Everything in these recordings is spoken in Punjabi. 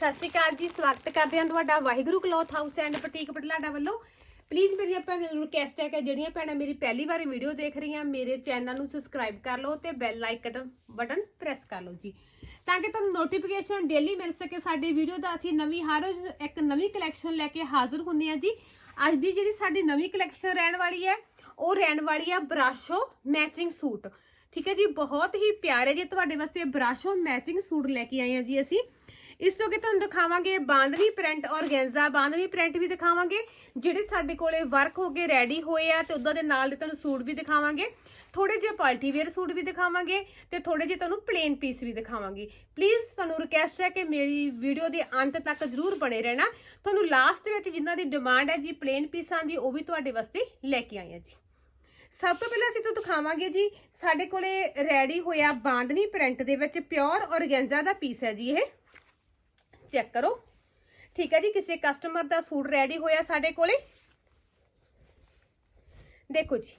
ਸਤਿ ਸ਼੍ਰੀ ਅਕਾਲ ਜੀ, ਸਵਾਗਤ ਕਰਦੇ ਹਾਂ ਤੁਹਾਡਾ Waheguru cloth house and boutique Patlada ਵੱਲੋਂ। ਪਲੀਜ਼ ਮੇਰੀ ਭੈਣਾਂ ਨੂੰ ਰਿਕਵੈਸਟ ਹੈ ਕਿ ਜਿਹੜੀਆਂ ਭੈਣਾਂ ਮੇਰੀ ਪਹਿਲੀ ਵਾਰੀ ਵੀਡੀਓ ਦੇਖ ਰਹੀਆਂ, ਮੇਰੇ ਚੈਨਲ ਨੂੰ ਸਬਸਕ੍ਰਾਈਬ ਕਰ ਲਓ ਤੇ ਬੈਲ ਆਈਕਨ ਬਟਨ ਪ੍ਰੈਸ ਕਰ ਲਓ ਜੀ। ਤਾਂ ਕਿ ਤੁਹਾਨੂੰ ਨੋਟੀਫਿਕੇਸ਼ਨ ਡੇਲੀ ਮਿਲ ਸਕੇ ਸਾਡੀ ਵੀਡੀਓ ਦਾ, ਅਸੀਂ ਨਵੀਂ ਹਰ ਰੋਜ਼ ਇੱਕ ਨਵੀਂ ਕਲੈਕਸ਼ਨ ਲੈ ਕੇ ਹਾਜ਼ਰ ਹੁੰਦੇ ਹਾਂ ਜੀ। ਅੱਜ ਦੀ ਜਿਹੜੀ ਸਾਡੀ ਨਵੀਂ ਕਲੈਕਸ਼ਨ ਰਹਿਣ ਵਾਲੀ ਹੈ, ਉਹ ਰਹਿਣ ਵਾਲੀ ਹੈ ਬਰਾਸ਼ੋ ਮੈਚਿੰਗ ਸੂਟ। ਠੀਕ ਹੈ ਜੀ, ਬਹੁਤ ਹੀ ਪਿਆਰੇ ਜੀ ਤੁਹਾਡੇ ਵਾਸਤੇ ਬਰਾਸ਼ੋ ਮੈਚਿੰਗ ਸੂਟ ਲੈ ਕੇ ਆਏ ਹਾਂ ਜੀ ਅਸੀਂ। ਇਸ ਤੋਂ ਅੱਗੇ ਤੁਹਾਨੂੰ ਦਿਖਾਵਾਂਗੇ bandhani print organza bandhani print ਵੀ ਦਿਖਾਵਾਂਗੇ, ਜਿਹੜੇ ਸਾਡੇ ਕੋਲੇ ਵਰਕ ਹੋ ਕੇ ਰੈਡੀ ਹੋਏ ਆ, ਤੇ ਉਦਾਂ ਦੇ ਨਾਲ ਦੇ ਤੁਹਾਨੂੰ ਸੂਟ ਵੀ ਦਿਖਾਵਾਂਗੇ। ਥੋੜੇ ਜਿਹੇ ਪਾਰਟੀ ਵੇਅਰ ਸੂਟ ਵੀ ਦਿਖਾਵਾਂਗੇ ਤੇ ਥੋੜੇ ਜਿਹੇ ਤੁਹਾਨੂੰ ਪਲੇਨ ਪੀਸ ਵੀ ਦਿਖਾਵਾਂਗੇ। ਪਲੀਜ਼ ਤੁਹਾਨੂੰ ਰਿਕਵੈਸਟ ਹੈ ਕਿ ਮੇਰੀ ਵੀਡੀਓ ਦੇ ਅੰਤ ਤੱਕ ਜਰੂਰ ਬਣੇ ਰਹਿਣਾ। ਤੁਹਾਨੂੰ ਲਾਸਟ ਵਿੱਚ ਜਿਨ੍ਹਾਂ ਦੀ ਡਿਮਾਂਡ ਹੈ ਜੀ ਪਲੇਨ ਪੀਸਾਂ ਦੀ, ਉਹ ਵੀ ਤੁਹਾਡੇ ਵਾਸਤੇ ਲੈ ਕੇ ਆਏ ਹਾਂ ਜੀ। ਸਭ ਤੋਂ ਪਹਿਲਾਂ ਅਸੀਂ ਤੁਹਾਨੂੰ ਦਿਖਾਵਾਂਗੇ ਜੀ, ਸਾਡੇ ਕੋਲੇ ਰੈਡੀ ਹੋਇਆ ਬਾਂਦਨੀ ਪ੍ਰਿੰਟ ਦੇ ਵਿੱਚ ਪਿਓਰ ਔਰਗੈਂਜ਼ਾ ਦਾ ਪੀਸ ਹੈ ਜੀ ਇਹ। ਚੈੱਕ ਕਰੋ। ਠੀਕ ਹੈ ਜੀ, ਕਿਸੇ ਕਸਟਮਰ ਦਾ ਸੂਟ ਰੈਡੀ ਹੋਇਆ ਸਾਡੇ ਕੋਲੇ? ਦੇਖੋ ਜੀ।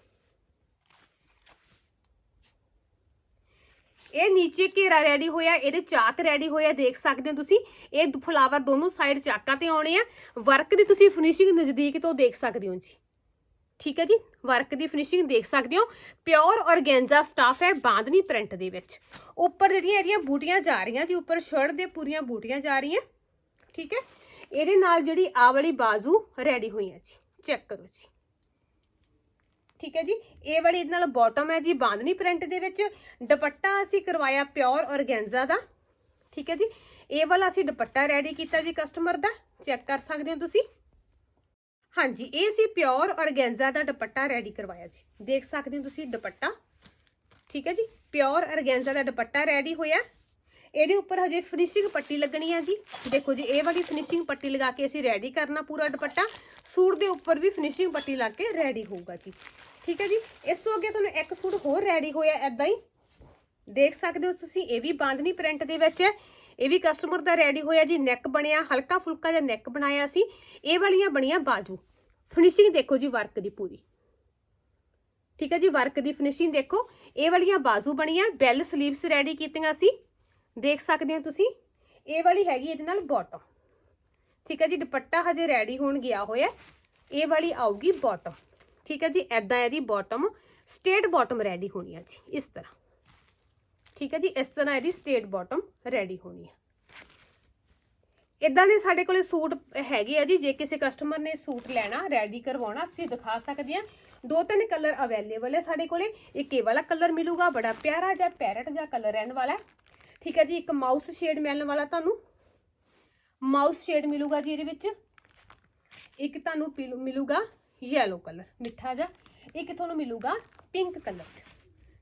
ਇਹ ਨੀਚੇ ਘੇਰਾ ਰੈਡੀ ਹੋਇਆ, ਇਹਦੇ ਚਾਕ ਰੈਡੀ ਹੋਇਆ, ਦੇਖ ਸਕਦੇ ਹੋ ਤੁਸੀਂ। ਇਹ ਫਲਾਵਰ ਦੋਨੋਂ ਸਾਈਡ ਚਾਕਾਂ ਤੇ ਆਉਣੇ ਆ। ਵਰਕ ਦੀ ਤੁਸੀਂ ਫਿਨਿਸ਼ਿੰਗ ਨਜ਼ਦੀਕ ਤੋਂ ਦੇਖ ਸਕਦੇ ਹੋ ਜੀ। ਠੀਕ ਹੈ ਜੀ? ਵਰਕ ਦੀ ਫਿਨਿਸ਼ਿੰਗ ਦੇਖ ਸਕਦੇ ਹੋ। ਪਿਓਰ ਔਰਗੈਂਜ਼ਾ ਸਟਾਫ ਹੈ ਬਾਂਦਨੀ ਪ੍ਰਿੰਟ ਦੇ ਵਿੱਚ। ਉੱਪਰ ਜਿਹੜੀਆਂ ਇਹਦੀਆਂ ਬੂਟੀਆਂ ਜਾ ਰਹੀਆਂ ਜੀ, ਉੱਪਰ ਸ਼ਰਟ ਦੇ ਪੂਰੀਆਂ ਬੂਟੀਆਂ ਜਾ ਰਹੀਆਂ। ਠੀਕ ਹੈ? ਇਹਦੇ ਨਾਲ ਜਿਹੜੀ ਆ ਵਾਲੀ ਬਾਜ਼ੂ ਰੈਡੀ ਹੋਈ ਹੈ ਜੀ। ਚੈੱਕ ਕਰੋ ਜੀ। ਠੀਕ ਹੈ ਜੀ? ਇਹ ਵਾਲੀ ਇਹਦੇ ਨਾਲ ਬਾਟਮ ਹੈ ਜੀ, ਬਾਂਦਨੀ ਪ੍ਰਿੰਟ ਦੇ ਵਿੱਚ। ਦੁਪੱਟਾ ਅਸੀਂ ਕਰਵਾਇਆ ਪਿਓਰ ਔਰਗੈਂਜ਼ਾ ਦਾ। ਠੀਕ ਹੈ ਜੀ? ਇਹ ਵਾਲਾ ਅਸੀਂ ਦੁਪੱਟਾ ਰੈਡੀ ਕੀਤਾ ਜੀ ਕਸਟਮਰ ਦਾ। ਚੈੱਕ ਕਰ ਸਕਦੇ ਹੋ ਤੁਸੀਂ। ਹਾਂਜੀ, ਇਹ ਸੀ ਪਿਓਰ ਔਰਗੈਂਜ਼ਾ ਦਾ ਦੁਪੱਟਾ ਰੈਡੀ ਕਰਵਾਇਆ ਜੀ। ਦੇਖ ਸਕਦੇ ਹੋ ਤੁਸੀਂ ਦੁਪੱਟਾ। ਠੀਕ ਹੈ ਜੀ? ਪਿਓਰ ਔਰਗੈਂਜ਼ਾ ਦਾ ਦੁਪੱਟਾ ਰੈਡੀ ਹੋਇਆ। ਇਹਦੇ ਉੱਪਰ ਹਜੇ ਫਿਨਿਸ਼ਿੰਗ ਪੱਟੀ ਲੱਗਣੀ ਹੈ ਜੀ। ਦੇਖੋ ਜੀ, ਇਹ ਵਾਲੀ ਫਿਨਿਸ਼ਿੰਗ ਪੱਟੀ ਲਗਾ ਕੇ ਅਸੀਂ ਰੈਡੀ ਕਰਨਾ ਪੂਰਾ ਦੁਪੱਟਾ। ਸੂਟ ਦੇ ਉੱਪਰ ਵੀ ਫਿਨਿਸ਼ਿੰਗ ਪੱਟੀ ਲਾ ਕੇ ਰੈਡੀ ਹੋਊਗਾ ਜੀ। ਠੀਕ ਹੈ ਜੀ? ਇਸ ਤੋਂ ਅੱਗੇ ਤੁਹਾਨੂੰ ਇੱਕ ਸੂਟ ਹੋਰ ਰੈਡੀ ਹੋਇਆ ਐਦਾਂ ਹੀ। ਦੇਖ ਸਕਦੇ ਹੋ ਤੁਸੀਂ, ਇਹ ਵੀ ਬਾਂਦਨੀ ਪ੍ਰਿੰਟ ਦੇ ਵਿੱਚ ਹੈ। ਇਹ ਵੀ ਕਸਟਮਰ ਦਾ ਰੈਡੀ ਹੋਇਆ ਜੀ ਨੈਕ ਬਣਿਆ, ਹਲਕਾ ਫੁਲਕਾ ਜਿਹਾ ਨੈਕ ਬਣਾਇਆ ਸੀ। ਇਹ ਵਾਲੀਆਂ ਬਣੀਆਂ ਬਾਜੂ। ਫਿਨਿਸ਼ਿੰਗ ਦੇਖੋ ਜੀ ਵਰਕ ਦੀ ਪੂਰੀ। ਠੀਕ ਹੈ ਜੀ ਵਰਕ ਦੀ ਫਿਨਿਸ਼ਿੰਗ ਦੇਖੋ। ਇਹ ਵਾਲੀਆਂ ਬਾਜ਼ੂ ਬਣੀਆਂ ਬੈਲ ਸਲੀਵਸ ਰੈਡੀ ਕੀਤੀਆਂ ਸੀ। ਦੇਖ ਸਕਦੇ ਹੋ ਤੁਸੀਂ, ਇਹ ਵਾਲੀ ਹੈਗੀ ਇਹਦੇ ਨਾਲ ਬਾਟਮ ਠੀਕ ਹੈ ਜੀ, ਦੁਪੱਟਾ ਹਜੇ ਰੈਡੀ ਹੋਣ ਗਿਆ ਹੋਇਆ। ਇਹ ਵਾਲੀ ਆਊਗੀ ਬਾਟਮ ਠੀਕ ਹੈ ਜੀ ਐਦਾਂ ਇਹਦੀ ਬਾਟਮ ਸਟੇਟ ਬਾਟਮ ਰੈਡੀ ਹੋਣੀ ਆ ਜੀ, ਇਸ ਤਰ੍ਹਾਂ। ਠੀਕ ਹੈ ਜੀ, ਇਸ ਤਰ੍ਹਾਂ ਇਹਦੀ ਸਟੇਟ ਬਾਟਮ ਰੈਡੀ ਹੋਣੀ ਹੈ। ਇਦਾਂ ਦੇ ਸਾਡੇ ਕੋਲੇ ਸੂਟ ਹੈਗੇ ਆ ਜੀ, ਜੇ ਕਿਸੇ ਕਸਟਮਰ ਨੇ ਸੂਟ ਲੈਣਾ ਰੈਡੀ ਕਰਵਾਉਣਾ, ਤੁਸੀਂ ਦਿਖਾ ਸਕਦੇ ਆ। ਦੋ ਤਿੰਨ ਕਲਰ ਅਵੇਲੇਬਲ ਹੈ ਸਾਡੇ ਕੋਲੇ। ਇੱਕ ਇਹ ਵਾਲਾ ਕਲਰ ਮਿਲੂਗਾ, ਬੜਾ ਪਿਆਰਾ ਜਿਹਾ ਪੈਰਟ ਜਿਹਾ ਕਲਰ ਰਹਿਣ ਵਾਲਾ ਠੀਕ ਹੈ ਜੀ, ਇੱਕ ਮਾਊਸ ਸ਼ੇਡ ਮਿਲਣ ਵਾਲਾ ਤੁਹਾਨੂੰ। ਮਾਊਸ ਸ਼ੇਡ ਮਿਲੂਗਾ ਜੀ ਇਹਦੇ ਵਿੱਚ। ਇੱਕ ਤੁਹਾਨੂੰ ਪੀਲੂ- ਮਿਲੂਗਾ ਯੈਲੋ ਕਲਰ ਮਿੱਠਾ ਜਿਹਾ। ਇੱਕ ਤੁਹਾਨੂੰ ਮਿਲੂਗਾ ਪਿੰਕ ਕਲਰ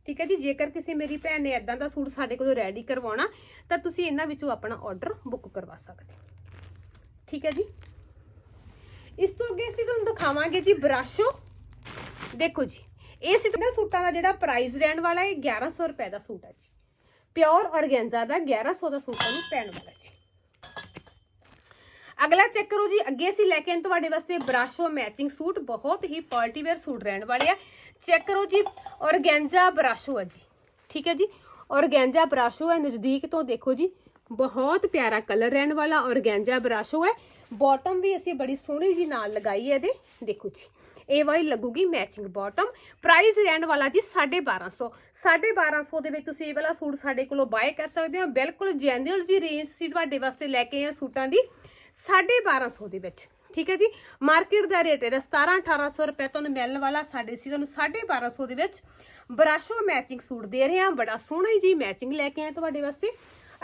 ਠੀਕ ਹੈ ਜੀ? ਜੇਕਰ ਕਿਸੇ ਮੇਰੀ ਭੈਣ ਨੇ ਐਦਾਂ ਦਾ ਸੂਟ ਸਾਡੇ ਕੋਲੋਂ ਰੈਡੀ ਕਰਵਾਉਣਾ, ਤਾਂ ਤੁਸੀਂ ਇਹਨਾਂ ਵਿੱਚੋਂ ਆਪਣਾ ਆਰਡਰ ਬੁੱਕ ਕਰਵਾ ਸਕਦੇ ਹੋ। ਠੀਕ ਹੈ ਜੀ? ਇਸ ਤੋਂ ਅੱਗੇ ਅਸੀਂ ਤੁਹਾਨੂੰ ਦਿਖਾਵਾਂਗੇ ਜੀ ਬਰਾਸ਼ੋ। ਦੇਖੋ ਜੀ, ਇਹ ਸਿੱਧਾ ਸੂਟਾਂ ਦਾ ਜਿਹੜਾ ਪ੍ਰਾਈਸ ਰਹਿਣ ਵਾਲਾ ਹੈ 1100 ਰੁਪਏ ਦਾ ਸੂਟ ਹੈ ਜੀ। ਪਿਓਰ ਔਰਗੈਂਜ਼ਾ ਦਾ 1100 ਦਾ ਸੂਟ ਤੁਹਾਨੂੰ ਪੈਣ ਵਾਲਾ ਜੀ। ਅਗਲਾ ਚੈੱਕ ਕਰੋ ਜੀ, ਅੱਗੇ ਅਸੀਂ ਲੈ ਕੇ ਆਏ ਤੁਹਾਡੇ ਵਾਸਤੇ ਬਰਾਸ਼ੋ ਮੈਚਿੰਗ ਸੂਟ, ਬਹੁਤ ਹੀ ਪਾਰਟੀ ਵੇਅਰ ਸੂਟ ਰਹਿਣ ਵਾਲੇ ਆ। ਚੈੱਕ ਕਰੋ ਜੀ, ਔਰਗੈਂਜਾ ਬਰਾਸ਼ੋ ਹੈ ਜੀ। ਠੀਕ ਹੈ ਜੀ, ਔਰਗੈਂਜਾ ਬਰਾਸ਼ੋ ਹੈ, ਨਜ਼ਦੀਕ ਤੋਂ ਦੇਖੋ ਜੀ, ਬਹੁਤ ਪਿਆਰਾ ਕਲਰ ਰਹਿਣ ਵਾਲਾ ਔਰਗੈਂਜਾ ਬਰਾਸ਼ੋ ਹੈ। ਬਾਟਮ ਵੀ ਅਸੀਂ ਬੜੀ ਸੋਹਣੀ ਜੀ ਨਾਲ ਲਗਾਈ ਹੈ ਇਹਦੇ, ਦੇਖੋ ਜੀ। ਇਹ ਵਾਲੀ ਲੱਗੂਗੀ ਮੈਚਿੰਗ ਬਾਟਮ ਪ੍ਰਾਈਸ ਰਹਿਣ ਵਾਲਾ ਜੀ 1250 1250 ਦੇ ਵਿੱਚ ਤੁਸੀਂ ਇਹ ਵਾਲਾ ਸੂਟ ਸਾਡੇ ਕੋਲੋਂ ਬਾਏ ਕਰ ਸਕਦੇ ਹੋ। ਬਿਲਕੁਲ ਜੈਨੂਅਲ ਜੀ ਰੇਂਜ ਸੀ ਤੁਹਾਡੇ ਵਾਸਤੇ ਲੈ ਕੇ ਆਏ ਸੂਟਾਂ ਦੀ। 1250 ਦੇ ਵਿੱਚ। ਠੀਕ ਹੈ ਜੀ? ਮਾਰਕੀਟ ਦਾ ਰੇਟ ਇਹਦਾ 17 1800 ਰੁਪਏ ਤੁਹਾਨੂੰ ਮਿਲਣ ਵਾਲਾ ਸਾਡੇ ਸੀ ਤੁਹਾਨੂੰ 1250 ਦੇ ਵਿੱਚ। ਬਰਾਸ਼ੋ ਮੈਚਿੰਗ ਸੂਟ ਦੇ ਰਹੇ ਹਾਂ। ਬੜਾ ਸੋਹਣਾ ਜੀ ਮੈਚਿੰਗ ਲੈ ਕੇ ਆਏ ਤੁਹਾਡੇ ਵਾਸਤੇ।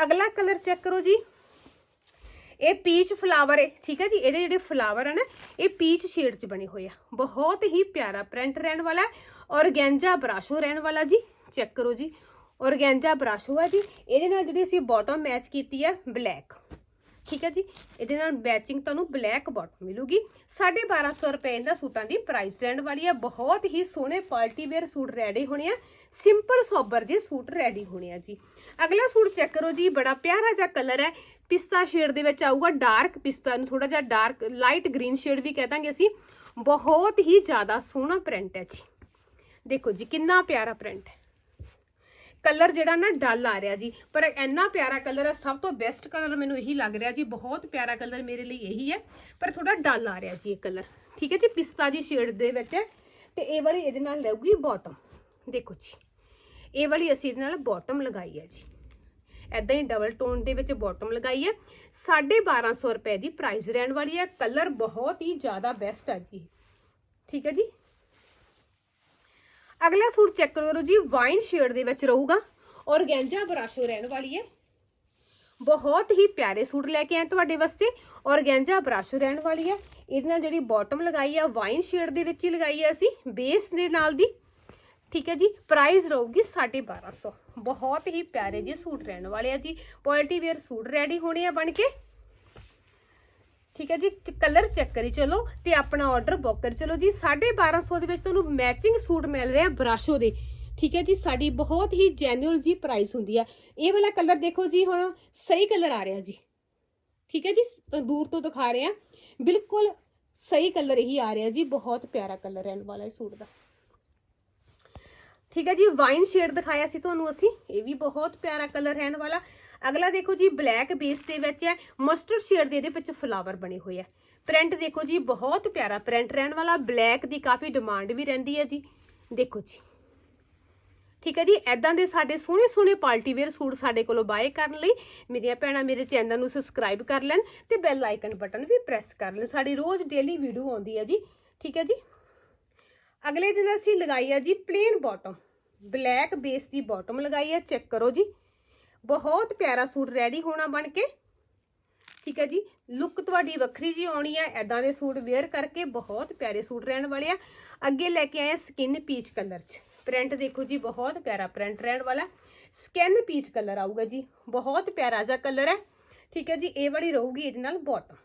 ਅਗਲਾ ਕਲਰ ਚੈੱਕ ਕਰੋ ਜੀ। ਇਹ ਪੀਚ ਫਲਾਵਰ ਹੈ। ਠੀਕ ਹੈ ਜੀ? ਇਹਦੇ ਜਿਹੜੇ ਫਲਾਵਰ ਹਨ ਇਹ ਪੀਚ ਸ਼ੇਡ 'ਚ ਬਣੇ ਹੋਏ ਆ। ਬਹੁਤ ਹੀ ਪਿਆਰਾ ਪ੍ਰਿੰਟ ਰਹਿਣ ਵਾਲਾ ਔਰਗੈਂਜਾ ਬਰਾਸ਼ੋ ਰਹਿਣ ਵਾਲਾ ਜੀ। ਚੈੱਕ ਕਰੋ ਜੀ। ਔਰਗੈਂਜਾ ਬਰਾਸ਼ੋ ਹੈ ਜੀ। ਇਹਦੇ ਨਾਲ ਜਿਹੜੀ ਅਸੀਂ ਬਾਟਮ ਮੈਚ ਕੀਤੀ ਹੈ ਬਲੈਕ ਠੀਕ ਹੈ ਜੀ। ਇਹਦੇ ਨਾਲ ਮੈਚਿੰਗ ਤੁਹਾਨੂੰ ਬਲੈਕ ਬਾਟਮ ਮਿਲੂਗੀ। 1250 ਰੁਪਏ ਦਾ ਸੂਟਾਂ ਦੀ ਪ੍ਰਾਈਸ ਰਹਿਣ ਵਾਲੀ ਹੈ ਬਹੁਤ ਹੀ ਸੋਹਣੇ ਪਾਰਟੀ ਵੇਅਰ ਸੂਟ ਰੈਡੀ ਹੋਣੇ ਆ। ਸਿੰਪਲ ਸੋਬਰ ਜੇ ਸੂਟ ਰੈਡੀ ਹੋਣੇ ਆ ਜੀ। ਅਗਲਾ ਸੂਟ ਚੈੱਕ ਕਰੋ ਜੀ। ਬੜਾ ਪਿਆਰਾ ਜਿਹਾ ਕਲਰ ਹੈ। ਪਿਸਤਾ ਸ਼ੇਡ ਦੇ ਵਿੱਚ ਆਊਗਾ ਡਾਰਕ ਪਿਸਤਾ ਨੂੰ। ਥੋੜਾ ਜਿਹਾ ਡਾਰਕ ਲਾਈਟ ਗ੍ਰੀਨ ਸ਼ੇਡ ਵੀ ਕਹਿ ਦਾਂਗੇ ਅਸੀਂ। ਬਹੁਤ ਹੀ ਜ਼ਿਆਦਾ ਸੋਹਣਾ ਪ੍ਰਿੰਟ ਹੈ ਜੀ। ਦੇਖੋ ਜੀ, ਕਿੰਨਾ ਪਿਆਰਾ ਪ੍ਰਿੰਟ ਹੈ। ਕਲਰ ਜਿਹੜਾ ਨਾ ਡਲ ਆ ਰਿਹਾ ਜੀ। ਪਰ ਇੰਨਾ ਪਿਆਰਾ ਕਲਰ ਆ, ਸਭ ਤੋਂ ਬੈਸਟ ਕਲਰ ਮੈਨੂੰ ਇਹੀ ਲੱਗ ਰਿਹਾ ਜੀ। ਬਹੁਤ ਪਿਆਰਾ ਕਲਰ ਮੇਰੇ ਲਈ ਇਹੀ ਹੈ, ਪਰ ਥੋੜਾ ਡਲ ਆ ਰਿਹਾ ਜੀ ਇਹ ਕਲਰ। ਠੀਕ ਹੈ ਜੀ, ਪਿਸਤਾ ਜੀ ਸ਼ੇਡ ਦੇ ਵਿੱਚ ਹੈ। ਤੇ ਇਹ ਵਾਲੀ ਇਹਦੇ ਨਾਲ ਲੱਗੂਗੀ ਬਾਟਮ ਦੇਖੋ ਜੀ, ਇਹ ਵਾਲੀ ਅਸੀਂ ਇਹਦੇ ਨਾਲ ਬਾਟਮ ਲਗਾਈ ਹੈ ਜੀ। ਐਦਾਂ ਹੀ ਡਬਲ ਟੋਨ ਦੇ ਵਿੱਚ ਬਾਟਮ ਲਗਾਈ ਹੈ। 1250 ਰੁਪਏ ਦੀ ਪ੍ਰਾਈਸ ਰਹਿਣ ਵਾਲੀ ਹੈ। ਕਲਰ ਬਹੁਤ ਹੀ ਜ਼ਿਆਦਾ ਬੈਸਟ ਹੈ ਜੀ। ਠੀਕ ਹੈ ਜੀ ਅਗਲਾ ਸੂਟ ਚੈੱਕ ਕਰੋ ਜੀ, ਵਾਈਨ ਸ਼ੇਡ ਦੇ ਵਿੱਚ ਰਹੂਗਾ। ਔਰਗੈਂਜਾ ਬਰਾਸ਼ੋ ਰਹਿਣ ਵਾਲੀ ਹੈ। ਬਹੁਤ ਹੀ ਪਿਆਰੇ ਸੂਟ ਲੈ ਕੇ ਆਏ ਤੁਹਾਡੇ ਵਾਸਤੇ। ਔਰਗੈਂਜਾ ਬਰਾਸ਼ੋ ਰਹਿਣ ਵਾਲੀ ਹੈ। ਇਹਦੇ ਨਾਲ ਜਿਹੜੀ ਬਾਟਮ ਲਗਾਈ ਆ, ਵਾਈਨ ਸ਼ੇਡ ਦੇ ਵਿੱਚ ਹੀ ਲਗਾਈ ਹੈ ਅਸੀਂ ਬੇਸ ਦੇ ਨਾਲ ਦੀ। ਠੀਕ ਹੈ ਜੀ ਪ੍ਰਾਈਸ ਰਹੂਗੀ 1250 ਬਹੁਤ ਹੀ ਪਿਆਰੇ ਜੀ ਸੂਟ ਰਹਿਣ ਵਾਲੇ ਆ ਜੀ। ਕੁਆਲਿਟੀ ਵੇਅਰ ਸੂਟ ਰੈਡੀ ਹੋਣੇ ਆ ਬਣ ਕੇ। ਠੀਕ ਹੈ ਜੀ ਕਲਰ ਚੈੱਕ ਕਰੀ, ਚਲੋ, ਤੇ ਆਪਣਾ ਆਰਡਰ ਬੁੱਕ ਕਰ। ਚਲੋ ਜੀ 1250 ਦੇ ਵਿੱਚ ਤੁਹਾਨੂੰ ਮੈਚਿੰਗ ਸੂਟ ਮਿਲ ਰਿਹਾ ਬਰਾਸ਼ੋ ਦੇ। ਠੀਕ ਹੈ ਜੀ, ਸਾਡੀ ਬਹੁਤ ਹੀ ਜੈਨੂਅਲ ਜੀ ਪ੍ਰਾਈਸ ਹੁੰਦੀ ਆ ਇਹ ਵਾਲਾ ਕਲਰ ਦੇਖੋ ਜੀ, ਹੁਣ ਸਹੀ ਕਲਰ ਆ ਰਿਹਾ ਜੀ। ਠੀਕ ਹੈ ਜੀ ਦੂਰ ਤੋਂ ਦਿਖਾ ਰਹੇ ਆ ਬਿਲਕੁਲ ਸਹੀ ਕਲਰ ਹੀ ਆ ਰਿਹਾ ਜੀ, ਬਹੁਤ ਪਿਆਰਾ ਕਲਰ ਰਹਿਣ ਵਾਲਾ ਇਹ ਸੂਟ ਦਾ। ਠੀਕ ਹੈ ਜੀ ਵਾਈਨ ਸ਼ੇਡ ਦਿਖਾਇਆ ਸੀ ਤੁਹਾਨੂੰ ਅਸੀਂ, ਇਹ ਵੀ ਬਹੁਤ ਪਿਆਰਾ ਕਲਰ ਰਹਿਣ ਵਾਲਾ। ਅਗਲਾ ਦੇਖੋ ਜੀ ਬਲੈਕ ਬੇਸ ਦੇ ਵਿੱਚ ਹੈ ਮਸਟਰਡ ਸ਼ੇਡ ਦੇ ਇਹਦੇ ਵਿੱਚ ਫਲਾਵਰ ਬਣੇ ਹੋਏ ਆ ਪ੍ਰਿੰਟ ਦੇਖੋ ਜੀ, ਬਹੁਤ ਪਿਆਰਾ ਪ੍ਰਿੰਟ ਰਹਿਣ ਵਾਲਾ ਬਲੈਕ ਦੀ ਕਾਫੀ ਡਿਮਾਂਡ ਵੀ ਰਹਿੰਦੀ ਹੈ ਜੀ। ਦੇਖੋ ਜੀ। ਠੀਕ ਹੈ ਜੀ ਐਦਾਂ ਦੇ ਸਾਡੇ ਸੋਹਣੇ ਸੋਹਣੇ ਪਾਰਟੀ ਵੇਅਰ ਸੂਟ ਸਾਡੇ ਕੋਲੋਂ ਬਾਏ ਕਰਨ ਲਈ, ਮੇਰੀਆਂ ਭੈਣਾਂ ਮੇਰੇ ਚੈਨਲ ਨੂੰ ਸਬਸਕ੍ਰਾਈਬ ਕਰ ਲੈਣ ਤੇ ਬੈਲ ਆਈਕਨ ਬਟਨ ਵੀ ਪ੍ਰੈਸ ਕਰ ਲੈਣ। ਸਾਡੀ ਰੋਜ਼ ਡੇਲੀ ਵੀਡੀਓ ਆਉਂਦੀ ਹੈ ਜੀ। ਠੀਕ ਹੈ ਜੀ। ਅਗਲੇ ਦਿਨ ਅਸੀਂ ਲਗਾਈ ਹੈ ਜੀ ਪਲੇਨ ਬਾਟਮ ਬਲੈਕ ਬੇਸ ਦੀ ਬਾਟਮ ਲਗਾਈ ਹੈ ਚੈੱਕ ਕਰੋ ਜੀ। ਬਹੁਤ ਪਿਆਰਾ ਸੂਟ ਰੈਡੀ ਹੋਣਾ ਬਣ ਕੇ। ਠੀਕ ਹੈ ਜੀ ਲੁੱਕ ਤੁਹਾਡੀ ਵੱਖਰੀ ਜੀ ਆਉਣੀ ਹੈ ਐਦਾਂ ਦੇ ਸੂਟ ਵੇਅਰ ਕਰਕੇ ਬਹੁਤ ਪਿਆਰੇ ਸੂਟ ਰਹਿਣ ਵਾਲੇ ਆ। ਅੱਗੇ ਲੈ ਕੇ ਆਏ ਆ ਸਕਿਨ ਪੀਚ ਕਲਰ 'ਚ। ਪ੍ਰਿੰਟ ਦੇਖੋ ਜੀ, ਬਹੁਤ ਪਿਆਰਾ ਪ੍ਰਿੰਟ ਰਹਿਣ ਵਾਲਾ। ਸਕਿਨ ਪੀਚ ਕਲਰ ਆਊਗਾ ਜੀ, ਬਹੁਤ ਪਿਆਰਾ ਜਿਹਾ ਕਲਰ ਹੈ। ਠੀਕ ਹੈ ਜੀ, ਇਹ ਵਾਲੀ ਰਹੂਗੀ ਇਹਦੇ ਨਾਲ ਬਾਟਮ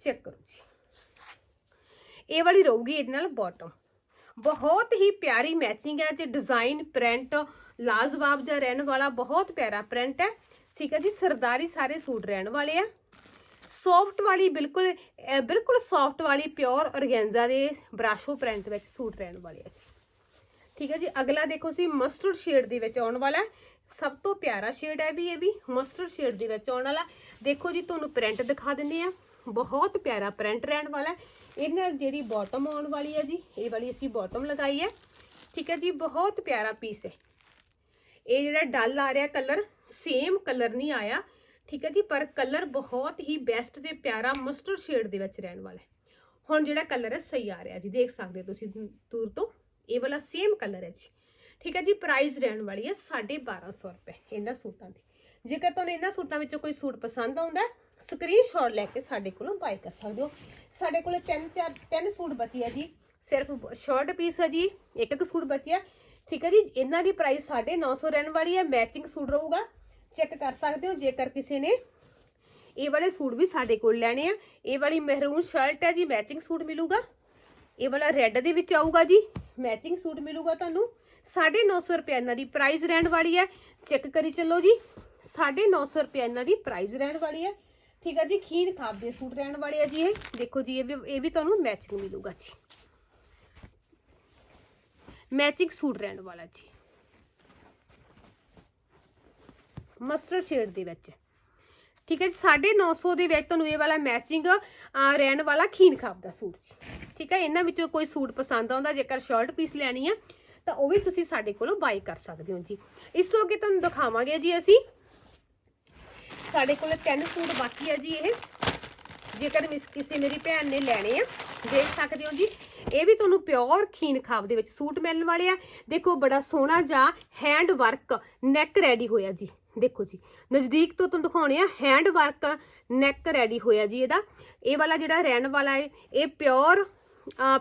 ਚੈੱਕ ਕਰੋ ਜੀ। ਇਹ ਵਾਲੀ ਰਹੂਗੀ ਇਹਦੇ ਨਾਲ ਬਾਟਮ ਬਹੁਤ ਹੀ ਪਿਆਰੀ ਮੈਚਿੰਗ ਹੈ ਤੇ ਡਿਜ਼ਾਈਨ ਪ੍ਰਿੰਟ ਲਾਜਵਾਬ ਜਿਹਾ ਰਹਿਣ ਵਾਲਾ ਬਹੁਤ ਪਿਆਰਾ ਪ੍ਰਿੰਟ ਹੈ। ਠੀਕ ਹੈ ਜੀ, ਸਰਦਾਰੀ ਸਾਰੇ ਸੂਟ ਰਹਿਣ ਵਾਲੇ ਆ। ਸੌਫਟ ਵਾਲੀ ਬਿਲਕੁਲ ਬਿਲਕੁਲ ਸੌਫਟ ਵਾਲੀ ਪਿਓਰ ਔਰਗੈਂਜ਼ਾ ਦੇ ਬਰਾਸ਼ੋ ਪ੍ਰਿੰਟ ਵਿੱਚ ਸੂਟ ਰਹਿਣ ਵਾਲੇ ਆ ਜੀ। ਠੀਕ ਹੈ ਜੀ, ਅਗਲਾ ਦੇਖੋ ਸੀ ਮਸਟਰਡ ਸ਼ੇਡ ਦੇ ਵਿੱਚ ਆਉਣ ਵਾਲਾ ਸਭ ਤੋਂ ਪਿਆਰਾ ਸ਼ੇਡ ਹੈ ਵੀ ਇਹ ਵੀ ਮਸਟਰਡ ਸ਼ੇਡ ਦੇ ਵਿੱਚ ਆਉਣ ਵਾਲਾ। ਦੇਖੋ ਜੀ, ਤੁਹਾਨੂੰ ਪ੍ਰਿੰਟ ਦਿਖਾ ਦਿੰਦੇ ਆ। ਬਹੁਤ ਪਿਆਰਾ ਪ੍ਰਿੰਟ ਰਹਿਣ ਵਾਲਾ ਇਹਨਾਂ ਜਿਹੜੀ ਬਾਟਮ ਆਉਣ ਵਾਲੀ ਹੈ ਜੀ, ਇਹ ਵਾਲੀ ਅਸੀਂ ਬਾਟਮ ਲਗਾਈ ਹੈ। ਠੀਕ ਹੈ ਜੀ, ਬਹੁਤ ਪਿਆਰਾ ਪੀਸ ਹੈ। ਇਹ ਜਿਹੜਾ ਡਲ ਆ ਰਿਹਾ ਕਲਰ ਸੇਮ ਕਲਰ ਨਹੀਂ ਆਇਆ। ਠੀਕ ਹੈ ਜੀ, ਪਰ ਕਲਰ ਬਹੁਤ ਹੀ ਬੈਸਟ ਤੇ ਪਿਆਰਾ ਮਸਟਰਡ ਸ਼ੇਡ ਦੇ ਵਿੱਚ ਰਹਿਣ ਵਾਲਾ ਹੈ। ਹੁਣ ਜਿਹੜਾ ਕਲਰ ਹੈ, ਸਹੀ ਆ ਰਿਹਾ ਜੀ, ਦੇਖ ਸਕਦੇ ਹੋ ਤੁਸੀਂ ਦੂਰ ਤੋਂ। ਇਹ ਵਾਲਾ ਸੇਮ ਕਲਰ ਹੈ ਜੀ। ਠੀਕ ਹੈ ਜੀ ਪ੍ਰਾਈਸ ਰਹਿਣ ਵਾਲੀ ਹੈ 1250 ਰੁਪਏ ਇਹਨਾਂ ਸੂਟਾਂ ਦੀ। ਜੇਕਰ ਤੁਹਾਨੂੰ ਇਹਨਾਂ ਸੂਟਾਂ ਵਿੱਚੋਂ ਕੋਈ ਸੂਟ ਪਸੰਦ ਆਉਂਦਾ ਸਕਰੀਨਸ਼ਾਟ ਲੈ ਕੇ ਸਾਡੇ ਕੋਲੋਂ ਬਾਈ ਕਰ ਸਕਦੇ ਹੋ। ਸਾਡੇ ਕੋਲੇ ਤਿੰਨ ਚਾਰ, ਤਿੰਨ ਸੂਟ ਬਚੀ ਹੈ ਜੀ। ਸਿਰਫ ਸ਼ਾਰਟ ਪੀਸ ਹੈ ਜੀ, ਇੱਕ ਇੱਕ ਸੂਟ ਬਚਿਆ। ਠੀਕ ਹੈ ਜੀ, ਇਹਨਾਂ ਦੀ ਪ੍ਰਾਈਸ 950 ਰਹਿਣ ਵਾਲੀ ਹੈ ਮੈਚਿੰਗ ਸੂਟ ਰਹੂਗਾ। ਚੈੱਕ ਕਰ ਸਕਦੇ ਹੋ, ਜੇਕਰ ਕਿਸੇ ਨੇ ਇਹ ਵਾਲੇ ਸੂਟ ਵੀ ਸਾਡੇ ਕੋਲ ਲੈਣੇ ਆ। ਇਹ ਵਾਲੀ ਮਹਿਰੂਨ ਸ਼ਰਟ ਹੈ ਜੀ ਮੈਚਿੰਗ ਸੂਟ ਮਿਲੂਗਾ। ਇਹ ਵਾਲਾ ਰੈੱਡ ਦੇ ਵਿੱਚ ਆਊਗਾ ਜੀ ਮੈਚਿੰਗ ਸੂਟ ਮਿਲੂਗਾ ਤੁਹਾਨੂੰ। 950 ਰੁਪਏ ਇਹਨਾਂ ਦੀ ਪ੍ਰਾਈਸ ਰਹਿਣ ਵਾਲੀ ਹੈ। ਚੈੱਕ ਕਰੀ ਚੱਲੋ ਜੀ 950 ਰੁਪਏ ਇਹਨਾਂ ਦੀ ਪ੍ਰਾਈਸ ਰਹਿਣ ਵਾਲੀ ਹੈ। ਠੀਕ ਹੈ ਜੀ, ਖੀਰ ਖਾਬ ਦੇ ਸੂਟ ਰਹਿਣ ਵਾਲੇ ਆ ਜੀ ਇਹ। ਦੇਖੋ ਜੀ, ਇਹ ਵੀ ਇਹ ਵੀ ਤੁਹਾਨੂੰ ਮੈਚਿੰਗ ਮਿਲੂਗਾ ਜੀ। ਮੈਚਿੰਗ ਸੂਟ ਰਹਿਣ ਵਾਲਾ ਜੀ। ਮਸਟਰਡ ਸ਼ੇਡ ਦੇ ਵਿੱਚ। ਠੀਕ ਹੈ ਜੀ 950 ਦੇ ਵਿੱਚ ਤੁਹਾਨੂੰ ਇਹ ਵਾਲਾ ਮੈਚਿੰਗ ਰਹਿਣ ਵਾਲਾ ਖੀਨ ਖਾਬ ਦਾ ਸੂਟ ਜੀ। ਠੀਕ ਹੈ, ਇਹਨਾਂ ਵਿੱਚੋਂ ਕੋਈ ਸੂਟ ਪਸੰਦ ਆਉਂਦਾ, ਜੇਕਰ ਸ਼ਰਟ ਪੀਸ ਲੈਣੀ ਆ, ਤਾਂ ਉਹ ਵੀ ਤੁਸੀਂ ਸਾਡੇ ਕੋਲੋਂ ਬਾਈ ਕਰ ਸਕਦੇ ਹੋ ਜੀ। ਇਸ ਤੋਂ ਅੱਗੇ ਤੁਹਾਨੂੰ ਦਿਖਾਵਾਂਗੇ ਜੀ ਅਸੀਂ। ਸਾਡੇ ਕੋਲ ਤਿੰਨ ਸੂਟ ਬਾਕੀ ਆ ਜੀ ਇਹ। ਜੇਕਰ ਮਿਸ ਕਿਸੇ ਮੇਰੀ ਭੈਣ ਨੇ ਲੈਣੇ ਆ, ਦੇਖ ਸਕਦੇ ਹੋ ਜੀ। ਇਹ ਵੀ ਤੁਹਾਨੂੰ ਪਿਓਰ ਖੀਨ ਖਾਬ ਦੇ ਵਿੱਚ ਸੂਟ ਮਿਲਣ ਵਾਲੇ ਆ। ਦੇਖੋ, ਬੜਾ ਸੋਹਣਾ ਜਾਂ ਹੈਂਡ ਵਰਕ ਨੈਕ ਰੈਡੀ ਹੋਇਆ ਜੀ। ਦੇਖੋ ਜੀ, ਨਜ਼ਦੀਕ ਤੋਂ ਤੁਹਾਨੂੰ ਦਿਖਾਉਣੇ ਆ ਹੈਂਡ ਵਰਕ ਨੈਕ ਰੈਡੀ ਹੋਇਆ ਜੀ ਇਹਦਾ। ਇਹ ਵਾਲਾ ਜਿਹੜਾ ਰਹਿਣ ਵਾਲਾ ਹੈ ਇਹ ਪਿਓਰ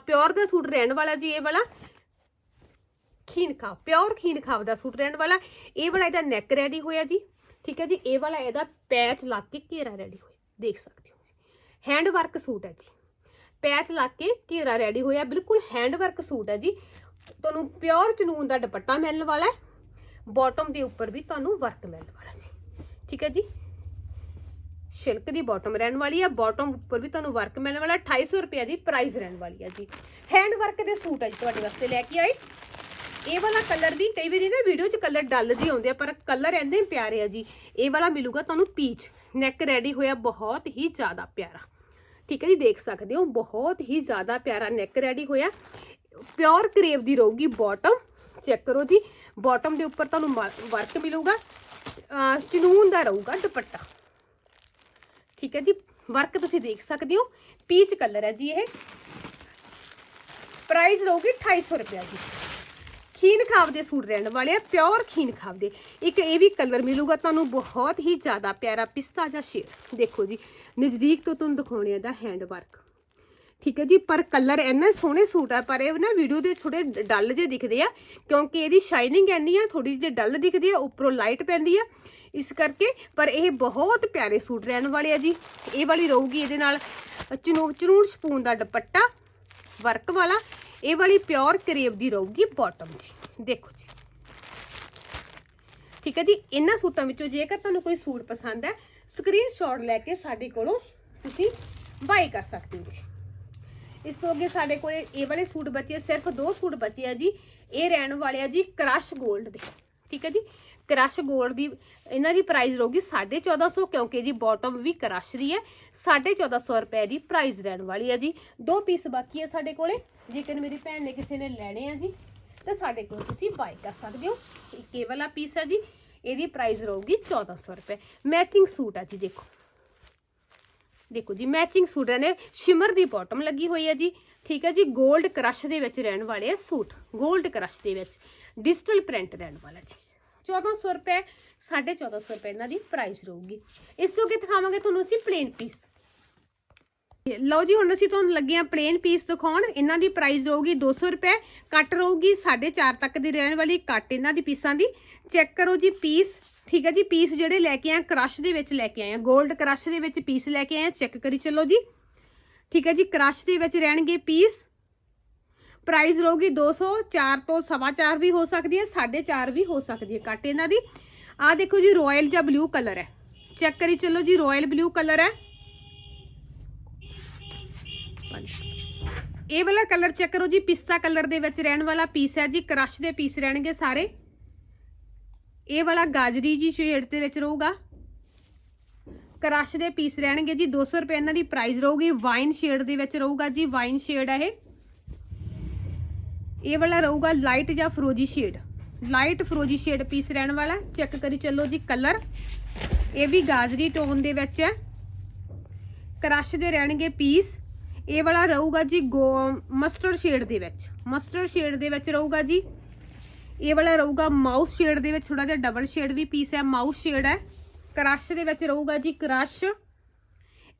ਪਿਓਰ ਦਾ ਸੂਟ ਰਹਿਣ ਵਾਲਾ ਜੀ ਇਹ ਵਾਲਾ। ਖੀਨ ਖਾਬ ਪਿਓਰ ਖੀਨ ਖਾਬ ਦਾ ਸੂਟ ਰਹਿਣ ਵਾਲਾ। ਇਹ ਵਾਲਾ ਇਹਦਾ ਨੈਕ ਰੈਡੀ ਹੋਇਆ ਜੀ। ਠੀਕ ਹੈ ਜੀ, ਇਹ ਵਾਲਾ ਇਹਦਾ ਪੈਚ ਲੱਗ ਕੇ ਘੇਰਾ ਰੈਡੀ ਹੋਇਆ। ਦੇਖ ਸਕਦੇ ਹੈਂਡ ਵਰਕ ਸੂਟ ਹੈ ਜੀ। ਪੈਚ ਲਾ ਕੇ ਘੇਰਾ ਰੈਡੀ ਹੋਇਆ, ਬਿਲਕੁਲ ਹੈਂਡ ਵਰਕ ਸੂਟ ਹੈ ਜੀ। ਤੁਹਾਨੂੰ ਪਿਓਰ ਚਨੂਨ ਦਾ ਦੁਪੱਟਾ ਮਿਲਣ ਵਾਲਾ ਹੈ। ਬਾਟਮ ਦੇ ਉੱਪਰ ਵੀ ਤੁਹਾਨੂੰ ਵਰਕ ਮਿਲਣ ਵਾਲਾ ਜੀ। ਠੀਕ ਹੈ ਜੀ? ਸਿਲਕ ਦੀ ਬਾਟਮ ਰਹਿਣ ਵਾਲੀ ਹੈ ਬਾਟਮ ਉੱਪਰ ਵੀ ਤੁਹਾਨੂੰ ਵਰਕ ਮਿਲਣ ਵਾਲਾ 2800 ਰੁਪਏ ਦੀ ਪ੍ਰਾਈਸ ਰਹਿਣ ਵਾਲੀ ਹੈ ਜੀ। ਹੈਂਡ ਵਰਕ ਦੇ ਸੂਟ ਹੈ ਜੀ ਤੁਹਾਡੇ ਵਾਸਤੇ ਲੈ ਕੇ ਆਈ ਇਹ ਵਾਲਾ ਕਲਰ ਵੀ ਕਈ ਵਾਰੀ ਨਾ ਵੀਡੀਓ 'ਚ ਕਲਰ ਡਲ ਜੀ ਆਉਂਦੇ ਆ, ਪਰ ਕਲਰ ਇੰਨੇ ਪਿਆਰੇ ਆ ਜੀ। ਇਹ ਵਾਲਾ ਮਿਲੂਗਾ ਤੁਹਾਨੂੰ ਪੀਚ ਨੈਕ ਰੈਡੀ ਹੋਇਆ, ਬਹੁਤ ਹੀ ਜ਼ਿਆਦਾ ਪਿਆਰਾ। ਠੀਕ ਹੈ ਜੀ, ਦੇਖ ਸਕਦੇ ਹੋ, ਬਹੁਤ ਹੀ ਜ਼ਿਆਦਾ ਪਿਆਰਾ ਨੈਕ ਰੈਡੀ ਹੋਇਆ। ਪਿਓਰ ਕਰੇਵ ਦੀ ਰਹੂਗੀ ਬਾਟਮ ਚੈੱਕ ਕਰੋ ਜੀ ਬਾਟਮ ਦੇ ਉੱਪਰ ਤੁਹਾਨੂੰ ਵਰਕ ਮਿਲੂਗਾ। ਅਹ ਚਨੂਨ ਦਾ ਰਹੂਗਾ ਦੁਪੱਟਾ। ਠੀਕ ਹੈ ਜੀ ਵਰਕ ਤੁਸੀਂ ਦੇਖ ਸਕਦੇ ਹੋ ਪੀਚ ਕਲਰ ਹੈ ਜੀ ਇਹ। ਪ੍ਰਾਈਸ ਰਹੂਗੀ 250 ਰੁਪਏ ਦੀ ਖੀਨ ਖਾਬ ਦੇ ਸੂਟ ਰਹਿਣ ਵਾਲੇ ਆ ਪਿਓਰ ਖੀਨ ਖਾਬ ਦੇ। ਇੱਕ ਇਹ ਵੀ ਕਲਰ ਮਿਲੂਗਾ ਤੁਹਾਨੂੰ, ਬਹੁਤ ਹੀ ਜ਼ਿਆਦਾ ਪਿਆਰਾ ਪਿਸਤਾ ਜਾਂ ਸ਼ੇਡ ਦੇਖੋ ਜੀ ਨਜ਼ਦੀਕ ਤੋਂ ਤੁਹਾਨੂੰ ਦਿਖਾਉਣੇ ਦਾ ਹੈਂਡ ਵਰਕ ਠੀਕ ਹੈ ਜੀ, ਪਰ ਕਲਰ ਇੰਨੇ ਸੋਹਣੇ ਸੂਟ ਆ, ਪਰ ਇਹ ਨਾ ਵੀਡੀਓ ਦੇ ਥੋੜੇ ਡੱਲ ਜੇ ਦਿਖਦੇ ਆ, ਕਿਉਂਕਿ ਇਹਦੀ ਸ਼ਾਈਨਿੰਗ ਇੰਨੀ ਆ ਥੋੜੀ ਜਿਹੀ ਡੱਲ ਦਿਖਦੀ ਆ, ਉੱਪਰੋਂ ਲਾਈਟ ਪੈਂਦੀ ਆ। ਇਸ ਕਰਕੇ ਪਰ ਇਹ ਬਹੁਤ ਪਿਆਰੇ ਸੂਟ ਰਹਿਣ ਵਾਲੇ ਆ ਜੀ। ਇਹ ਵਾਲੀ ਰਹੂਗੀ ਇਹਦੇ ਨਾਲ ਚਨੂ, ਚਨੂਨ ਸਪੂਨ ਦਾ ਦੁਪੱਟਾ ਵਰਕ ਵਾਲਾ। ਇਹ ਵਾਲੀ ਪਿਓਰ ਕਰੇਬ ਦੀ ਰਹੂਗੀ ਬਾਟਮ ਜੀ। ਦੇਖੋ ਜੀ। ਠੀਕ ਹੈ ਜੀ, ਇਹਨਾਂ ਸੂਟਾਂ ਵਿੱਚੋਂ ਜੇਕਰ ਤੁਹਾਨੂੰ ਕੋਈ ਸੂਟ ਪਸੰਦ ਹੈ ਸਕਰੀਨਸ਼ਾਟ ਲੈ ਕੇ ਸਾਡੇ ਕੋਲੋਂ ਤੁਸੀਂ ਬਾਈ ਕਰ ਸਕਦੇ ਹੋ ਜੀ। ਇਸ ਤੋਂ ਅੱਗੇ ਸਾਡੇ ਕੋਲ ਇਹ ਵਾਲੇ ਸੂਟ ਬਚੇ ਸਿਰਫ ਦੋ ਸੂਟ ਬਚੇ ਆ ਜੀ। ਇਹ ਰਹਿਣ ਵਾਲੇ ਆ ਜੀ ਕ੍ਰਸ਼ 골ਡ ਦੇ, ਠੀਕ ਹੈ ਜੀ? ਕ੍ਰਸ਼ 골ਡ ਦੀ ਇਹਨਾਂ ਦੀ ਪ੍ਰਾਈਸ ਰਹੂਗੀ 1450 ਕਿਉਂਕਿ ਜੀ ਬਾਟਮ ਵੀ ਕ੍ਰਸ਼ ਦੀ ਹੈ। 1450 ਰੁਪਏ ਦੀ ਪ੍ਰਾਈਸ ਰਹਿਣ ਵਾਲੀ ਹੈ ਜੀ। ਦੋ ਪੀਸ ਬਾਕੀ ਹੈ ਸਾਡੇ ਕੋਲੇ, ਜੇਕਰ ਮੇਰੀ ਭੈਣ ਨੇ ਕਿਸੇ ਨੇ ਲੈਣੇ ਆ ਜੀ, ਤਾਂ ਸਾਡੇ ਕੋਲ ਤੁਸੀਂ ਬਾਈ ਕਰ ਸਕਦੇ ਹੋ। ਇੱਕ ਇਹ ਵਾਲਾ ਪੀਸ ਹੈ ਜੀ ਇਹਦੀ ਪ੍ਰਾਈਸ ਰਹੂਗੀ 1400 ਰੁਪਏ। ਮੈਚਿੰਗ ਸੂਟ ਹੈ ਜੀ, ਦੇਖੋ। ਦੇਖੋ ਜੀ ਮੈਚਿੰਗ ਸੂਟ ਨੇ ਸ਼ਿਮਰ ਦੀ ਬਾਟਮ ਲੱਗੀ ਹੋਈ ਹੈ ਜੀ। ਠੀਕ ਹੈ ਜੀ 골ਡ ਕ੍ਰਸ਼ ਦੇ ਵਿੱਚ ਰਹਿਣ ਵਾਲੇ ਆ ਸੂਟ। 골ਡ ਕ੍ਰਸ਼ ਦੇ ਵਿੱਚ ਡਿਜੀਟਲ ਪ੍ਰਿੰਟ ਰਹਿਣ ਵਾਲਾ ਜੀ। 1400 ਰੁਪਏ 1450 ਰੁਪਏ ਇਹਨਾਂ ਦੀ ਪ੍ਰਾਈਸ ਰਹੂਗੀ। ਇਸ ਤੋਂ ਅੱਗੇ ਦਿਖਾਵਾਂਗੇ ਤੁਹਾਨੂੰ ਅਸੀਂ ਪਲੇਨ ਪੀਸ ਲਓ ਜੀ, ਹੁਣ ਅਸੀਂ ਤੁਹਾਨੂੰ ਲੱਗੇ ਆ ਪਲੇਨ ਪੀਸ ਦਿਖਾਉਣ। ਇਹਨਾਂ ਦੀ ਪ੍ਰਾਈਸ ਰਹੂਗੀ 200 ਰੁਪਏ। ਕੱਟ ਰਹੂਗੀ 4.5 ਤੱਕ ਦੀ ਰਹਿਣ ਵਾਲੀ ਕੱਟ ਇਹਨਾਂ ਦੀ ਪੀਸਾਂ ਦੀ। ਚੈੱਕ ਕਰੋ ਜੀ ਪੀਸ ਠੀਕ ਹੈ ਜੀ ਪੀਸ ਜਿਹੜੇ ਲੈ ਕੇ ਆਏ ਕ੍ਰਸ਼ ਦੇ ਵਿੱਚ ਲੈ ਕੇ ਆਏ ਆ 골ਡ ਕ੍ਰਸ਼ ਦੇ ਵਿੱਚ ਪੀਸ ਲੈ ਕੇ ਆਏ ਆ ਚੈੱਕ ਕਰੀ ਚੱਲੋ ਜੀ। ਠੀਕ ਹੈ ਜੀ ਕ੍ਰਸ਼ ਦੇ ਵਿੱਚ ਰਹਿਣਗੇ ਪੀਸ ਪ੍ਰਾਈਸ ਰਹੂਗੀ 200 4 ਤੋਂ ਸਵਾ ਚਾਰ ਵੀ ਹੋ ਸਕਦੀ ਹੈ 4.5 ਵੀ ਹੋ ਸਕਦੀ ਹੈ ਕੱਟ ਇਹਨਾਂ ਦੀ। ਆਹ ਦੇਖੋ ਜੀ ਰਾਇਲ ਜਾਂ ਬਲੂ ਕਲਰ ਹੈ। ਚੈੱਕ ਕਰੀ ਚੱਲੋ ਜੀ ਰਾਇਲ ਬਲੂ ਕਲਰ ਹੈ। ਇਹ ਵਾਲਾ ਕਲਰ ਚੈੱਕ ਕਰੋ ਜੀ, ਪਿਸਤਾ ਕਲਰ ਦੇ ਵਿੱਚ ਰਹਿਣ ਵਾਲਾ ਪੀਸ ਹੈ ਜੀ, ਕ੍ਰਸ਼ ਦੇ ਪੀਸ ਰਹਿਣਗੇ ਸਾਰੇ। ਇਹ ਵਾਲਾ ਗਾਜਰੀ ਜੀ ਸ਼ੇਡ ਦੇ ਵਿੱਚ ਰਹੂਗਾ। ਕ੍ਰਸ਼ ਦੇ ਪੀਸ ਰਹਿਣਗੇ ਜੀ 200 ਰੁਪਏ ਇਹਨਾਂ ਦੀ ਪ੍ਰਾਈਸ ਰਹੂਗੀ। ਵਾਈਨ ਸ਼ੇਡ ਦੇ ਵਿੱਚ ਰਹੂਗਾ ਜੀ ਵਾਈਨ ਸ਼ੇਡ ਹੈ ਇਹ। ਇਹ ਵਾਲਾ ਰਹੂਗਾ ਲਾਈਟ ਜਾਂ ਫਰੋਜੀ ਸ਼ੇਡ ਲਾਈਟ ਫਰੋਜੀ ਸ਼ੇਡ ਪੀਸ ਰਹਿਣ ਵਾਲਾ। ਚੈੱਕ ਕਰੀ ਚੱਲੋ ਜੀ ਕਲਰ ਇਹ ਵੀ ਗਾਜਰੀ ਟੋਨ ਦੇ ਵਿੱਚ ਹੈ। ਕ੍ਰਸ਼ ਦੇ ਰਹਿਣਗੇ ਪੀਸ ਇਹ ਵਾਲਾ ਰਹੂਗਾ ਜੀ ਮਸਟਰਡ ਸ਼ੇਡ ਦੇ ਵਿੱਚ। ਮਸਟਰਡ ਸ਼ੇਡ ਦੇ ਵਿੱਚ ਰਹੂਗਾ ਜੀ। ਇਹ ਵਾਲਾ ਰਹੂਗਾ ਮਾਊਸ ਸ਼ੇਡ ਦੇ ਵਿੱਚ ਥੋੜਾ ਜਿਹਾ ਡਬਲ ਸ਼ੇਡ ਵੀ ਪੀਸ ਹੈ, ਮਾਊਸ ਸ਼ੇਡ ਹੈ। ਕ੍ਰਸ਼ ਦੇ ਵਿੱਚ ਰਹੂਗਾ ਜੀ ਕ੍ਰਸ਼।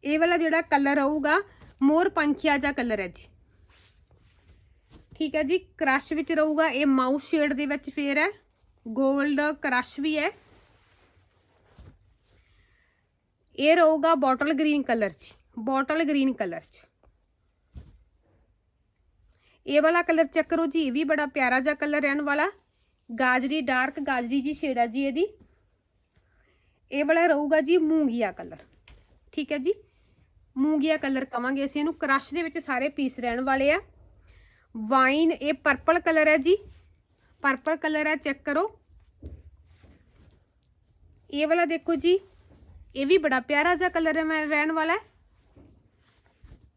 ਇਹ ਵਾਲਾ ਜਿਹੜਾ ਕਲਰ ਰਹੂਗਾ, ਮੋਰ ਪੰਖੀਆ ਜਾਂ ਕਲਰ ਹੈ ਜੀ। ਠੀਕ ਹੈ ਜੀ, ਕ੍ਰਸ਼ ਵਿੱਚ ਰਹੂਗਾ, ਇਹ ਮਾਊਸ ਸ਼ੇਡ ਦੇ ਵਿੱਚ ਫੇਰ ਹੈ। 골ਡ ਕ੍ਰਸ਼ ਵੀ ਹੈ। ਇਹ ਰਹੂਗਾ ਬੋਟਲ ਗ੍ਰੀਨ ਕਲਰ 'ਚ, ਬੋਟਲ ਗ੍ਰੀਨ ਕਲਰ 'ਚ। ਇਹ ਵਾਲਾ ਕਲਰ ਚੈੱਕ ਕਰੋ ਜੀ, ਇਹ ਵੀ ਬੜਾ ਪਿਆਰਾ ਜਿਹਾ ਕਲਰ ਰਹਿਣ ਵਾਲਾ। ਗਾਜਰੀ, ਡਾਰਕ ਗਾਜਰੀ ਜੀ ਸ਼ੇਡ ਹੈ ਜੀ ਇਹਦੀ। ਇਹ ਵਾਲਾ ਰਹੂਗਾ ਜੀ ਮੂੰਗੀਆ ਕਲਰ। ਠੀਕ ਹੈ ਜੀ? ਮੂੰਗੀਆ ਕਲਰ ਕਵਾਂਗੇ ਅਸੀਂ ਇਹਨੂੰ। ਕ੍ਰਸ਼ ਦੇ ਵਿੱਚ ਸਾਰੇ ਪੀਸ ਰਹਿਣ ਵਾਲੇ ਆ। ਵਾਈਨ, ਇਹ ਪਰਪਲ ਕਲਰ ਹੈ ਜੀ। ਪਰਪਲ ਕਲਰ ਹੈ, ਚੈੱਕ ਕਰੋ। ਇਹ ਵਾਲਾ ਦੇਖੋ ਜੀ। ਇਹ ਵੀ ਬੜਾ ਪਿਆਰਾ ਜਿਹਾ ਕਲਰ ਹੈ ਰਹਿਣ ਵਾਲਾ।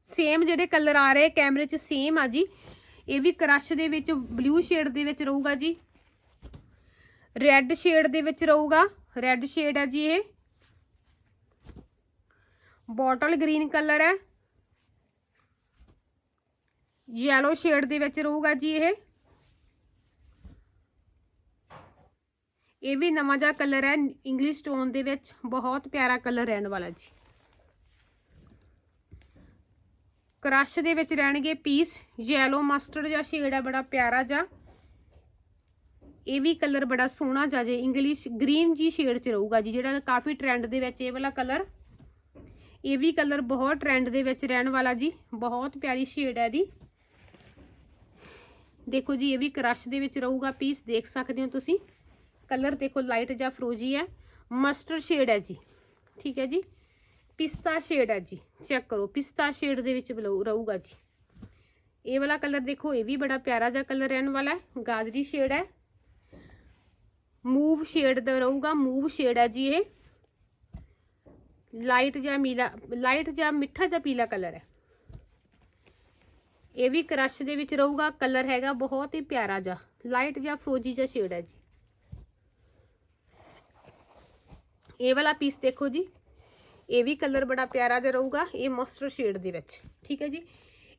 ਸੇਮ ਜਿਹੜੇ ਕਲਰ ਆ ਰਹੇ ਕੈਮਰੇ 'ਚ ਸੇਮ ਆ ਜੀ। ਇਹ ਵੀ ਕ੍ਰਸ਼ ਦੇ ਵਿੱਚ, ਬਲੂ ਸ਼ੇਡ ਦੇ ਵਿੱਚ ਰਹੂਗਾ ਜੀ। ਰੈੱਡ ਸ਼ੇਡ ਦੇ ਵਿੱਚ ਰਹੂਗਾ। ਰੈੱਡ ਸ਼ੇਡ ਹੈ ਜੀ ਇਹ। ਬੋਟਲ ਗ੍ਰੀਨ ਕਲਰ ਹੈ। ਯੈਲੋ ਸ਼ੇਡ ਦੇ ਵਿੱਚ ਰਹੂਗਾ ਜੀ ਇਹ। ਇਹ ਵੀ ਨਵਾਂ ਜਿਹਾ ਕਲਰ ਹੈ। ਇੰਗਲਿਸ਼ ਟੋਨ ਦੇ ਵਿੱਚ ਬਹੁਤ ਪਿਆਰਾ ਕਲਰ ਰਹਿਣ ਵਾਲਾ ਜੀ। ਕ੍ਰਸ਼ ਦੇ ਵਿੱਚ ਰਹਿਣਗੇ ਪੀਸ ਯੈਲੋ ਮਸਟਰਡ ਜਿਹਾ ਸ਼ੇਡ ਹੈ ਬੜਾ ਪਿਆਰਾ ਜਿਹਾ। ਇਹ ਵੀ ਕਲਰ ਬੜਾ ਸੋਹਣਾ ਜਿਹਾ ਜੇ ਇੰਗਲਿਸ਼ ਗ੍ਰੀਨ ਜੀ ਸ਼ੇਡ 'ਚ ਰਹੂਗਾ ਜੀ, ਜਿਹੜਾ ਕਾਫੀ ਟ੍ਰੈਂਡ ਦੇ ਵਿੱਚ ਇਹ ਵਾਲਾ ਕਲਰ ਇਹ ਵੀ ਕਲਰ ਬਹੁਤ ਟ੍ਰੈਂਡ ਦੇ ਵਿੱਚ ਰਹਿਣ ਵਾਲਾ ਜੀ, ਬਹੁਤ ਪਿਆਰੀ ਸ਼ੇਡ ਹੈ ਦੀ ਦੇਖੋ ਜੀ, ਇਹ ਵੀ ਕ੍ਰਸ਼ ਦੇ ਵਿੱਚ ਰਹੂਗਾ ਪੀਸ, ਦੇਖ ਸਕਦੇ ਹੋ ਤੁਸੀਂ। ਕਲਰ ਦੇਖੋ ਲਾਈਟ ਜਾਂ ਫਰੋਜੀ ਹੈ। ਮਸਟਰਡ ਸ਼ੇਡ ਹੈ ਜੀ, ਠੀਕ ਹੈ ਜੀ। ਪਿਸਤਾ ਸ਼ੇਡ ਹੈ ਜੀ ਚੈੱਕ ਕਰੋ, ਪਿਸਤਾ ਸ਼ੇਡ ਦੇ ਵਿੱਚ ਬਲੂ, ਰਹੂਗਾ ਜੀ। ਇਹ ਵਾਲਾ ਕਲਰ ਦੇਖੋ, ਇਹ ਵੀ ਬੜਾ ਪਿਆਰਾ ਜਿਹਾ ਕਲਰ ਰਹਿਣ ਵਾਲਾ ਹੈ, ਗਾਜਰੀ ਸ਼ੇਡ ਹੈ। ਮੂਵ ਸ਼ੇਡ ਦਾ ਰਹੂਗਾ, ਮੂਵ ਸ਼ੇਡ ਹੈ ਜੀ ਇਹ। ਲਾਈਟ ਜਾਂ ਮੀਲਾ ਲਾਈਟ ਜਾਂ ਮਿੱਠਾ ਜਿਹਾ ਪੀਲਾ ਕਲਰ ਹੈ। ਇਹ ਵੀ ਕ੍ਰਸ਼ ਦੇ ਵਿੱਚ ਰਹੂਗਾ ਕਲਰ ਹੈਗਾ ਬਹੁਤ ਹੀ ਪਿਆਰਾ ਜਿਹਾ ਲਾਈਟ ਜਾਂ ਫਰੋਜੀ ਜਿਹਾ ਸ਼ੇਡ ਹੈ ਜੀ। ਇਹ ਵਾਲਾ ਪੀਸ ਦੇਖੋ ਜੀ ਇਹ ਵੀ ਕਲਰ ਬੜਾ ਪਿਆਰਾ ਜਿਹਾ ਰਹੂਗਾ ਇਹ ਮਸਟਰਡ ਸ਼ੇਡ ਦੇ ਵਿੱਚ। ਠੀਕ ਹੈ ਜੀ?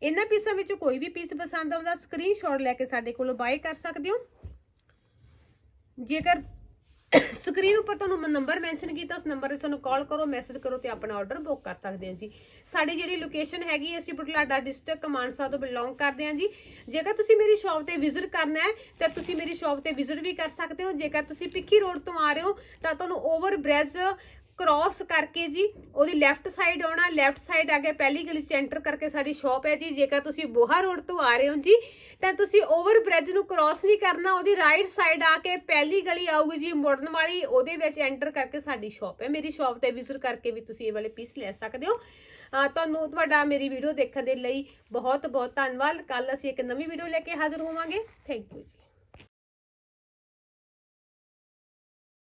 ਇਹਨਾਂ ਪੀਸਾਂ ਵਿੱਚੋਂ ਕੋਈ ਵੀ ਪੀਸ ਪਸੰਦ ਆਉਂਦਾ ਸਕਰੀਨਸ਼ਾਟ ਲੈ ਕੇ ਸਾਡੇ ਕੋਲੋਂ ਬਾਏ ਕਰ ਸਕਦੇ ਹੋ। ਜੇਕਰ ਸਕਰੀਨ ਉੱਪਰ ਤੁਹਾਨੂੰ ਨੰਬਰ ਮੈਂਸ਼ਨ ਕੀਤਾ ਉਸ ਨੰਬਰ ਤੇ ਸਾਨੂੰ ਕਾਲ ਕਰੋ ਮੈਸੇਜ ਕਰੋ ਤੇ ਆਪਣਾ ਆਰਡਰ ਬੁੱਕ ਕਰ ਸਕਦੇ ਹਾਂ ਜੀ। ਸਾਡੀ ਜਿਹੜੀ ਲੋਕੇਸ਼ਨ ਹੈਗੀ ਹੈ, ਅਸੀਂ ਬੁਢਲਾਡਾ ਡਿਸਟ੍ਰਿਕਟ ਮਾਨਸਾ ਤੋਂ ਬਿਲੋਂਗ ਕਰਦੇ ਹਾਂ ਜੀ। ਜੇਕਰ ਤੁਸੀਂ ਮੇਰੀ ਸ਼ਾਪ ਤੇ ਵਿਜ਼ਿਟ ਕਰਨਾ ਹੈ ਤਾਂ ਤੁਸੀਂ ਮੇਰੀ ਸ਼ਾਪ ਤੇ ਵਿਜ਼ਿਟ ਵੀ ਕਰ ਸਕਦੇ ਹੋ। ਜੇਕਰ ਤੁਸੀਂ ਪਿੱਖੀ ਰੋਡ ਤੋਂ ਆ ਰਹੇ ਹੋ ਤਾਂ ਤੁਹਾਨੂੰ ਓਵਰ ਬ੍ਰਿਜ ਕ੍ਰਾਸ ਕਰਕੇ ਜੀ, ਉਹਦੀ ਲੈਫਟ ਸਾਈਡ ਆਉਣਾ ਲੈਫਟ ਸਾਈਡ ਆ ਕੇ ਪਹਿਲੀ ਗਲੀ ਚ ਐਂਟਰ ਕਰਕੇ ਸਾਡੀ ਸ਼ਾਪ ਹੈ ਜੀ। ਜੇਕਰ ਤੁਸੀਂ ਬੋਹਾ ਰੋਡ ਤੋਂ ਆ ਰਹੇ ਹੋ ਜੀ, ਤਾਂ ਤੁਸੀਂ ਓਵਰ ਬ੍ਰਿਜ ਨੂੰ ਕ੍ਰਾਸ ਨਹੀਂ ਕਰਨਾ, ਉਹਦੀ ਰਾਈਟ ਸਾਈਡ ਆ ਕੇ ਪਹਿਲੀ ਗਲੀ ਆਊਗੀ ਜੀ, ਮੁੜਨ ਵਾਲੀ, ਉਹਦੇ ਵਿੱਚ ਐਂਟਰ ਕਰਕੇ ਸਾਡੀ ਸ਼ਾਪ ਹੈ। ਮੇਰੀ ਸ਼ਾਪ ਤੇ ਵਿਜ਼ਿਟ ਕਰਕੇ ਵੀ ਤੁਸੀਂ ਇਹ ਵਾਲੇ ਪੀਸ ਲੈ ਸਕਦੇ ਹੋ। ਤੁਹਾਨੂੰ ਤੁਹਾਡਾ ਮੇਰੀ ਵੀਡੀਓ ਦੇਖਣ ਦੇ ਲਈ ਬਹੁਤ ਬਹੁਤ ਧੰਨਵਾਦ। ਕੱਲ ਅਸੀਂ ਇੱਕ ਨਵੀਂ ਵੀਡੀਓ ਲੈ ਕੇ ਹਾਜ਼ਰ ਹੋਵਾਂਗੇ। ਥੈਂਕ ਯੂ ਜੀ।